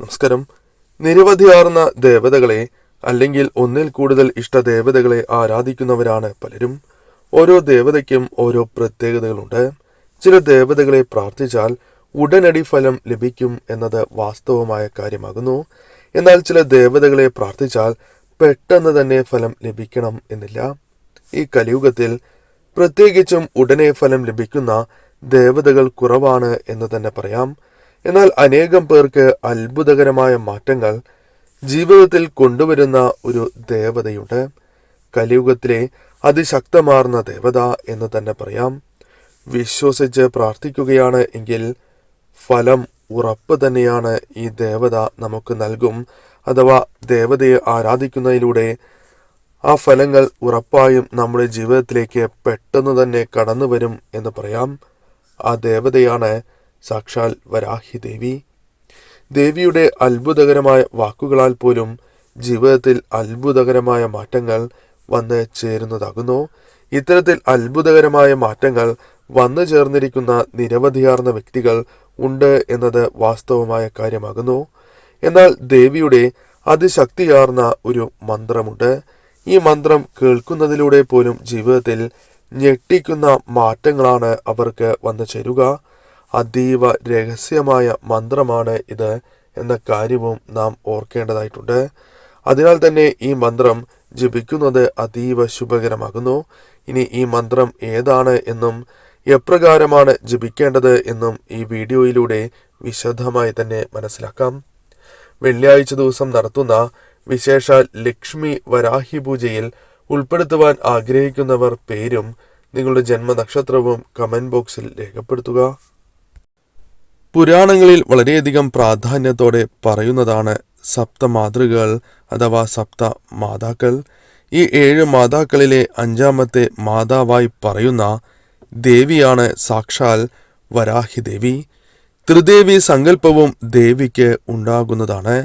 നമസ്കാരം. നിരവധിയാർന്ന ദേവതകളെ അല്ലെങ്കിൽ ഒന്നിൽ കൂടുതൽ ഇഷ്ട ദേവതകളെ ആരാധിക്കുന്നവരാണ് പലരും. ഓരോ ദേവതയ്ക്കും ഓരോ പ്രത്യേകതകളുണ്ട്. ചില ദേവതകളെ പ്രാർത്ഥിച്ചാൽ ഉടനടി ഫലം ലഭിക്കും എന്നത് വാസ്തവമായ കാര്യമാകുന്നു. എന്നാൽ ചില ദേവതകളെ പ്രാർത്ഥിച്ചാൽ പെട്ടെന്ന് തന്നെ ഫലം ലഭിക്കണം എന്നില്ല. ഈ കലിയുഗത്തിൽ പ്രത്യേകിച്ചും ഉടനെ ഫലം ലഭിക്കുന്ന ദേവതകൾ കുറവാണ് എന്ന് തന്നെ പറയാം. എന്നാൽ അനേകം പേർക്ക് അത്ഭുതകരമായ മാറ്റങ്ങൾ ജീവിതത്തിൽ കൊണ്ടുവരുന്ന ഒരു ദേവതയുണ്ട്. കലിയുഗത്തിലെ അതിശക്തമാർന്ന ദേവത എന്ന് തന്നെ പറയാം. വിശ്വസിച്ച് പ്രാർത്ഥിക്കുകയാണ് എങ്കിൽ ഫലം ഉറപ്പ് തന്നെയാണ് ഈ ദേവത നമുക്ക് നൽകും. അഥവാ ദേവതയെ ആരാധിക്കുന്നതിലൂടെ ആ ഫലങ്ങൾ ഉറപ്പായും നമ്മുടെ ജീവിതത്തിലേക്ക് പെട്ടെന്ന് തന്നെ കടന്നു വരും എന്ന് പറയാം. ആ ദേവതയാണ് സാക്ഷാൽ വരാഹി ദേവി. ദേവിയുടെ അത്ഭുതകരമായ വാക്കുകളാൽ പോലും ജീവിതത്തിൽ അത്ഭുതകരമായ മാറ്റങ്ങൾ വന്ന് ചേരുന്നതാകുന്നു. ഇത്തരത്തിൽ അത്ഭുതകരമായ മാറ്റങ്ങൾ വന്നു ചേർന്നിരിക്കുന്ന നിരവധിയാർന്ന വ്യക്തികൾ ഉണ്ട് എന്നത് വാസ്തവമായ കാര്യമാകുന്നു. എന്നാൽ ദേവിയുടെ അതിശക്തിയാർന്ന ഒരു മന്ത്രമുണ്ട്. ഈ മന്ത്രം കേൾക്കുന്നതിലൂടെ പോലും ജീവിതത്തിൽ ഞെട്ടിക്കുന്ന മാറ്റങ്ങളാണ് അവർക്ക് വന്നു ചേരുക. അതീവ രഹസ്യമായ മന്ത്രമാണ് ഇത് എന്ന കാര്യവും നാം ഓർക്കേണ്ടതായിട്ടുണ്ട്. അതിനാൽ തന്നെ ഈ മന്ത്രം ജപിക്കുന്നത് അതീവ ശുഭകരമാകുന്നു. ഇനി ഈ മന്ത്രം ഏതാണ് എന്നും എപ്രകാരമാണ് ജപിക്കേണ്ടത് എന്നും ഈ വീഡിയോയിലൂടെ വിശദമായി തന്നെ മനസ്സിലാക്കാം. വെള്ളിയാഴ്ച ദിവസം നടത്തുന്ന വിശേഷ ലക്ഷ്മി വരാഹി പൂജയിൽ ഉൾപ്പെടുത്തുവാൻ ആഗ്രഹിക്കുന്നവർ പേരും നിങ്ങളുടെ ജന്മനക്ഷത്രവും കമന്റ് ബോക്സിൽ രേഖപ്പെടുത്തുക. പുരാണങ്ങളിൽ വളരെയധികം പ്രാധാന്യത്തോടെ പറയുന്നതാണ് സപ്ത മാതൃകകൾ അഥവാ സപ്ത മാതാക്കൾ ഈ ഏഴ് മാതാക്കളിലെ അഞ്ചാമത്തെ മാതാവായി പറയുന്ന ദേവിയാണ് സാക്ഷാൽ വരാഹി ദേവി ത്രിദേവി സങ്കല്പവും ദേവിക്ക് ഉണ്ടാകുന്നതാണ്.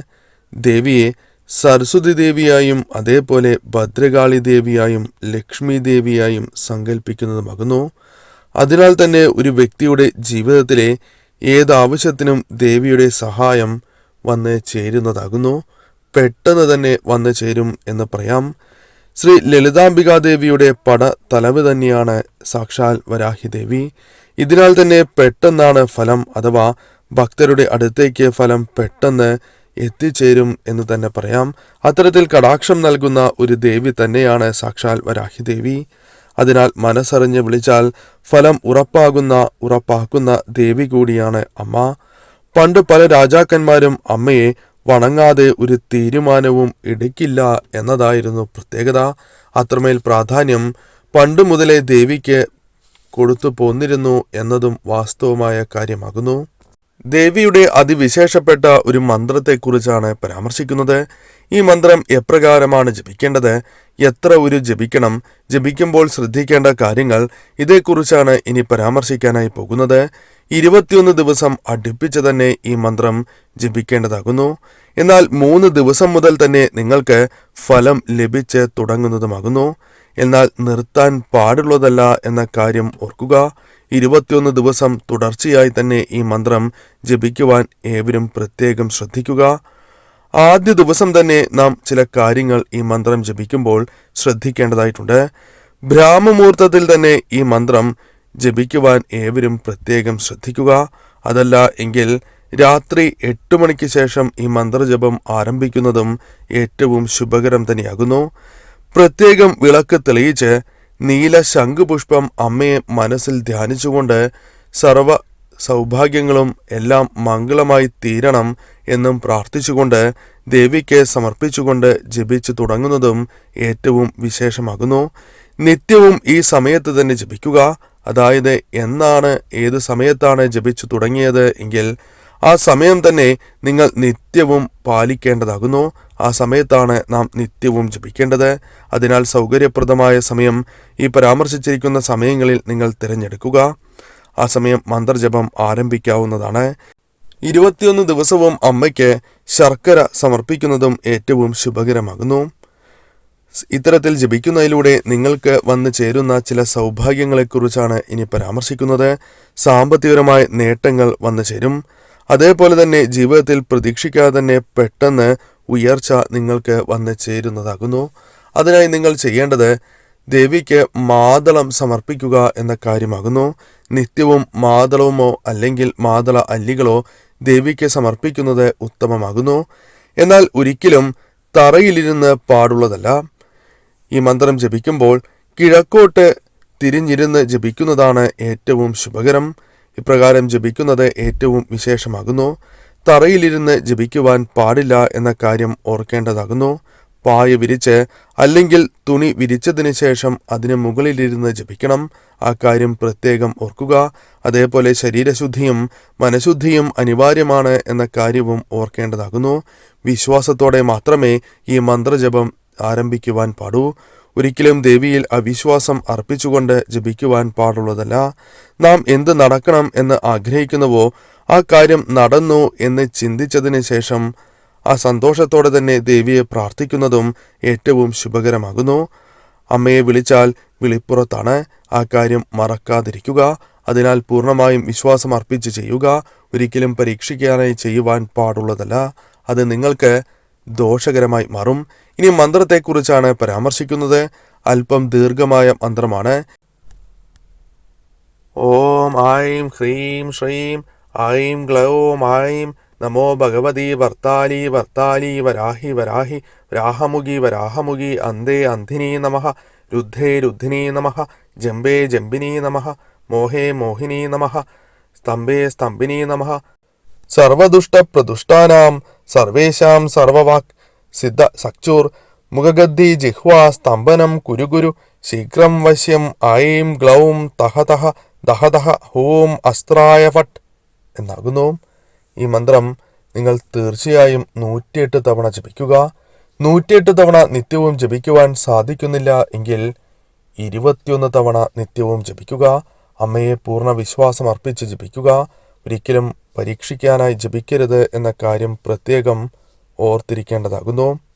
ദേവിയെ സരസ്വതി ദേവിയായും അതേപോലെ ഭദ്രകാളി ദേവിയായും ലക്ഷ്മി ദേവിയായും സങ്കല്പിക്കുന്നതുമാകുന്നു. അതിനാൽ തന്നെ ഒരു വ്യക്തിയുടെ ജീവിതത്തിലെ ഏതാവശ്യത്തിനും ദേവിയുടെ സഹായം വന്ന് ചേരുന്നതാകുന്നു. പെട്ടെന്ന് തന്നെ വന്നു ചേരും എന്ന് പറയാം ശ്രീ ലളിതാംബികാദേവിയുടെ പട തലവ് തന്നെയാണ് സാക്ഷാൽ വരാഹി ദേവി ഇതിനാൽ തന്നെ പെട്ടെന്നാണ് ഫലം അഥവാ ഭക്തരുടെ അടുത്തേക്ക് ഫലം പെട്ടെന്ന് എത്തിച്ചേരും എന്ന് തന്നെ പറയാം. അത്തരത്തിൽ കടാക്ഷം നൽകുന്ന ഒരു ദേവി തന്നെയാണ് സാക്ഷാൽ വരാഹി ദേവി അതിനാൽ മനസ്സറിഞ്ഞ് വിളിച്ചാൽ ഫലം ഉറപ്പാകുന്ന ഉറപ്പാക്കുന്ന ദേവി കൂടിയാണ് അമ്മ. പണ്ട് പല രാജാക്കന്മാരും അമ്മയെ വണങ്ങാതെ ഒരു തീരുമാനവും എടുക്കില്ല എന്നതായിരുന്നു പ്രത്യേകത. അത്രമേൽ പ്രാധാന്യം പണ്ടു മുതലേ ദേവിക്ക് കൊടുത്തു പോന്നിരുന്നു എന്നതും വാസ്തവമായ കാര്യമാകുന്നു. ദേവിയുടെ അതിവിശേഷപ്പെട്ട ഒരു മന്ത്രത്തെക്കുറിച്ചാണ് പരാമർശിക്കുന്നത്. ഈ മന്ത്രം എപ്രകാരമാണ് ജപിക്കേണ്ടത്? എത്ര ഒരു ജപിക്കണം? ജപിക്കുമ്പോൾ ശ്രദ്ധിക്കേണ്ട കാര്യങ്ങൾ ഇതേക്കുറിച്ചാണ് ഇനി പരാമർശിക്കാനായി പോകുന്നത്. ഇരുപത്തിയൊന്ന് ദിവസം അടുപ്പിച്ച് തന്നെ ഈ മന്ത്രം ജപിക്കേണ്ടതാകുന്നു. എന്നാൽ മൂന്ന് ദിവസം മുതൽ തന്നെ നിങ്ങൾക്ക് ഫലം ലഭിച്ച് തുടങ്ങുന്നതുമാകുന്നു. എന്നാൽ നിർത്താൻ പാടുള്ളതല്ല എന്ന കാര്യം ഓർക്കുക. ഇരുപത്തിയൊന്ന് ദിവസം തുടർച്ചയായി തന്നെ ഈ മന്ത്രം ജപിക്കുവാൻ ഏവരും പ്രത്യേകം ശ്രദ്ധിക്കുക. ആദ്യ ദിവസം തന്നെ നാം ചില കാര്യങ്ങൾ ഈ മന്ത്രം ജപിക്കുമ്പോൾ ശ്രദ്ധിക്കേണ്ടതായിട്ടുണ്ട്. ബ്രാഹ്മമുഹൂർത്തത്തിൽ തന്നെ ഈ മന്ത്രം ജപിക്കുവാൻ ഏവരും പ്രത്യേകം ശ്രദ്ധിക്കുക. അതല്ല എങ്കിൽ രാത്രി എട്ട് മണിക്ക് ശേഷം ഈ മന്ത്രജപം ആരംഭിക്കുന്നതും ഏറ്റവും ശുഭകരം തന്നെയാകുന്നു. പ്രത്യേകം വിളക്ക് തെളിയിച്ച് നീല ശംഖുപുഷ്പം അമ്മയെ മനസ്സിൽ ധ്യാനിച്ചുകൊണ്ട് സർവ സൗഭാഗ്യങ്ങളും എല്ലാം മംഗളമായി തീരണം എന്നും പ്രാർത്ഥിച്ചുകൊണ്ട് ദേവിക്ക് സമർപ്പിച്ചുകൊണ്ട് ജപിച്ചു തുടങ്ങുന്നതും ഏറ്റവും വിശേഷമാകുന്നു. നിത്യവും ഈ സമയത്ത് തന്നെ ജപിക്കുക. അതായത് എന്നാണ് ഏത് സമയത്താണ് ജപിച്ചു തുടങ്ങിയത് എങ്കിൽ ആ സമയം തന്നെ നിങ്ങൾ നിത്യവും പാലിക്കേണ്ടതാകുന്നു. ആ സമയത്താണ് നാം നിത്യവും ജപിക്കേണ്ടത്. അതിനാൽ സൗകര്യപ്രദമായ സമയം ഈ പരാമർശിച്ചിരിക്കുന്ന സമയങ്ങളിൽ നിങ്ങൾ തിരഞ്ഞെടുക്കുക. ആ സമയം മന്ത്രജപം ആരംഭിക്കാവുന്നതാണ്. ഇരുപത്തിയൊന്ന് ദിവസവും അമ്മയ്ക്ക് ശർക്കര സമർപ്പിക്കുന്നതും ഏറ്റവും ശുഭകരമാകുന്നു. ഇത്തരത്തിൽ ജപിക്കുന്നതിലൂടെ നിങ്ങൾക്ക് വന്നു ചേരുന്ന ചില സൗഭാഗ്യങ്ങളെക്കുറിച്ചാണ് ഇനി പരാമർശിക്കുന്നത്. സാമ്പത്തികപരമായ നേട്ടങ്ങൾ വന്നു ചേരും. അതേപോലെ തന്നെ ജീവിതത്തിൽ പ്രതീക്ഷിക്കാതെ തന്നെ പെട്ടെന്ന് ഉയർച്ച നിങ്ങൾക്ക് വന്ന് ചേരുന്നതാകുന്നു. അതിനായി നിങ്ങൾ ചെയ്യേണ്ടത് ദേവിക്ക് മാതളം സമർപ്പിക്കുക എന്ന കാര്യമാകുന്നു. നിത്യവും മാതളവുമോ അല്ലെങ്കിൽ മാതള അല്ലികളോ ദേവിക്ക് സമർപ്പിക്കുന്നത് ഉത്തമമാകുന്നു. എന്നാൽ ഒരിക്കലും തറയിലിരുന്ന് പാടുള്ളതല്ല. ഈ മന്ത്രം ജപിക്കുമ്പോൾ കിഴക്കോട്ട് തിരിഞ്ഞിരുന്ന് ജപിക്കുന്നതാണ് ഏറ്റവും ശുഭകരം. ഇപ്രകാരം ജപിക്കുന്നത് ഏറ്റവും വിശേഷമാകുന്നു. തറയിലിരുന്ന് ജപിക്കുവാൻ പാടില്ല എന്ന കാര്യം ഓർക്കേണ്ടതാകുന്നു. പായ വിരിച്ച് അല്ലെങ്കിൽ തുണി വിരിച്ചതിന് ശേഷം അതിന് മുകളിലിരുന്ന് ജപിക്കണം. ആ കാര്യം പ്രത്യേകം ഓർക്കുക. അതേപോലെ ശരീരശുദ്ധിയും മനഃശുദ്ധിയും അനിവാര്യമാണ് എന്ന കാര്യവും ഓർക്കേണ്ടതാകുന്നു. വിശ്വാസത്തോടെ മാത്രമേ ഈ മന്ത്രജപം ആരംഭിക്കുവാൻ പാടൂ. ഒരിക്കലും ദേവിയിൽ അവിശ്വാസം അർപ്പിച്ചുകൊണ്ട് ജപിക്കുവാൻ പാടുള്ളതല്ല. നാം എന്ത് നടക്കണം എന്ന് ആഗ്രഹിക്കുന്നുവോ ആ കാര്യം നടന്നു എന്ന് ചിന്തിച്ചതിന് ശേഷം ആ സന്തോഷത്തോടെ തന്നെ ദേവിയെ പ്രാർത്ഥിക്കുന്നതും ഏറ്റവും ശുഭകരമാകുന്നു. അമ്മയെ വിളിച്ചാൽ വിളിപ്പുറത്താണ്. ആ കാര്യം മറക്കാതിരിക്കുക. അതിനാൽ പൂർണമായും വിശ്വാസം അർപ്പിച്ച് ചെയ്യുക. ഒരിക്കലും പരീക്ഷിക്കാനായി ചെയ്യുവാൻ പാടുള്ളതല്ല. അത് നിങ്ങൾക്ക് ദോഷകരമായി മാറും. ഇനി മന്ത്രത്തെക്കുറിച്ചാണ് പരാമർശിക്കുന്നത്. അല്പം ദീർഘമായ മന്ത്രമാണ്. ഓം ഐം ഹ്രീം ശ്രീം ഐം ഗ്ലൗം ഐം നമോ ഭഗവതി വർത്താലി വർത്താലി വരാഹി വരാഹി വരാഹമുഖി വരാഹമുഖി അന്തേ അന്ധിനി നമ രുദ്ധേ രുദ്ധിനി നമ ജംബേ ജംബിനി നമ മോഹേ മോഹിനി നമ സ്തംഭേ സ്തംഭിനി നമ സർവദുഷ്ട പ്രദുഷ്ടാനാം സർവേഷാം സർവവാക് സിദ്ധ സക്ചൂർ മുഖഗദ്ധി ജിഹ്വാ സ്തംഭനം കുരുകുരു ശീഘ്രം വശ്യം ഐം ഗ്ലൗം തഹ തഹ ദഹ ദഹ ഹൂം അസ്ത്രായ ഫട്ട് എന്നാകുന്നു. ഈ മന്ത്രം നിങ്ങൾ തീർച്ചയായും നൂറ്റിയെട്ട് തവണ ജപിക്കുക. നൂറ്റിയെട്ട് തവണ നിത്യവും ജപിക്കുവാൻ സാധിക്കുന്നില്ല എങ്കിൽ ഇരുപത്തിയൊന്ന് തവണ നിത്യവും ജപിക്കുക. അമ്മയെ പൂർണ വിശ്വാസം അർപ്പിച്ച് ജപിക്കുക. ഒരിക്കലും പരീക്ഷിക്കാനായി ജപിക്കരുത് എന്ന കാര്യം പ്രത്യേകം ഓർത്തിരിക്കേണ്ടതാകുന്നു.